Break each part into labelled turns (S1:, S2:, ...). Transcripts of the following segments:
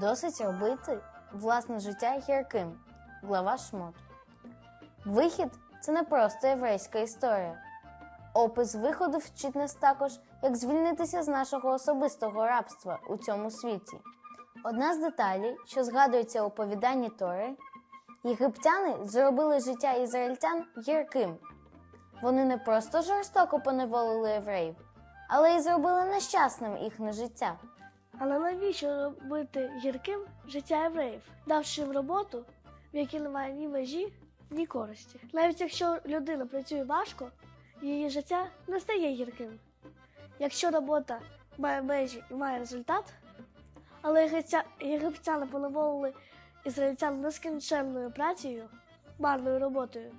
S1: Досить робити власне життя гірким. Глава Шмот. Вихід це не просто єврейська історія. Опис виходу вчить нас також, як звільнитися з нашого особистого рабства у цьому світі. Одна з деталей, що згадується у повіданні Тори, єгиптяни зробили життя ізраїльтян гірким. Вони не просто жорстоко поневолили євреїв, але й зробили нещасним їхнє життя.
S2: Але навіщо робити гірким життя євреїв, давши їм роботу, в якій немає ні межі, ні користі? Навіть якщо людина працює важко, її життя не стає гірким. Якщо робота має межі і має результат, але єгиптя- єгиптяни поневолили ізраїльтян нескінченною працею, марною роботою,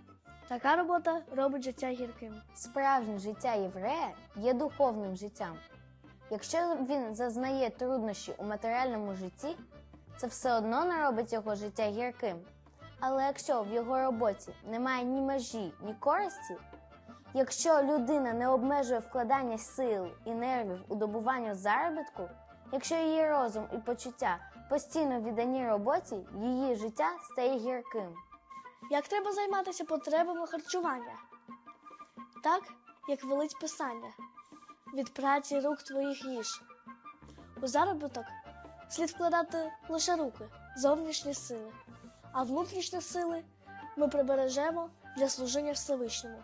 S2: така робота робить життя гірким.
S1: Справжнє життя єврея є духовним життям. Якщо він зазнає труднощі у матеріальному житті, це все одно не робить його життя гірким. Але якщо в його роботі немає ні межі, ні користі, якщо людина не обмежує вкладання сил і нервів у добування заробітку, якщо її розум і почуття постійно віддані роботі, її життя стає гірким.
S2: Як треба займатися потребами харчування? Так, як велить писання, від праці рук твоїх їж. У заробіток слід вкладати лише руки, зовнішні сили, а внутрішні сили ми прибережемо для служіння Всевишньому.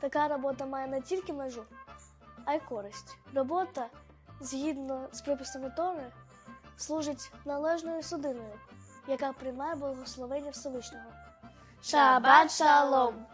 S2: Така робота має не тільки межу, а й користь. Робота, згідно з приписами Тори, служить належною судиною, яка приймає благословення Всевишнього. Шабат шалом!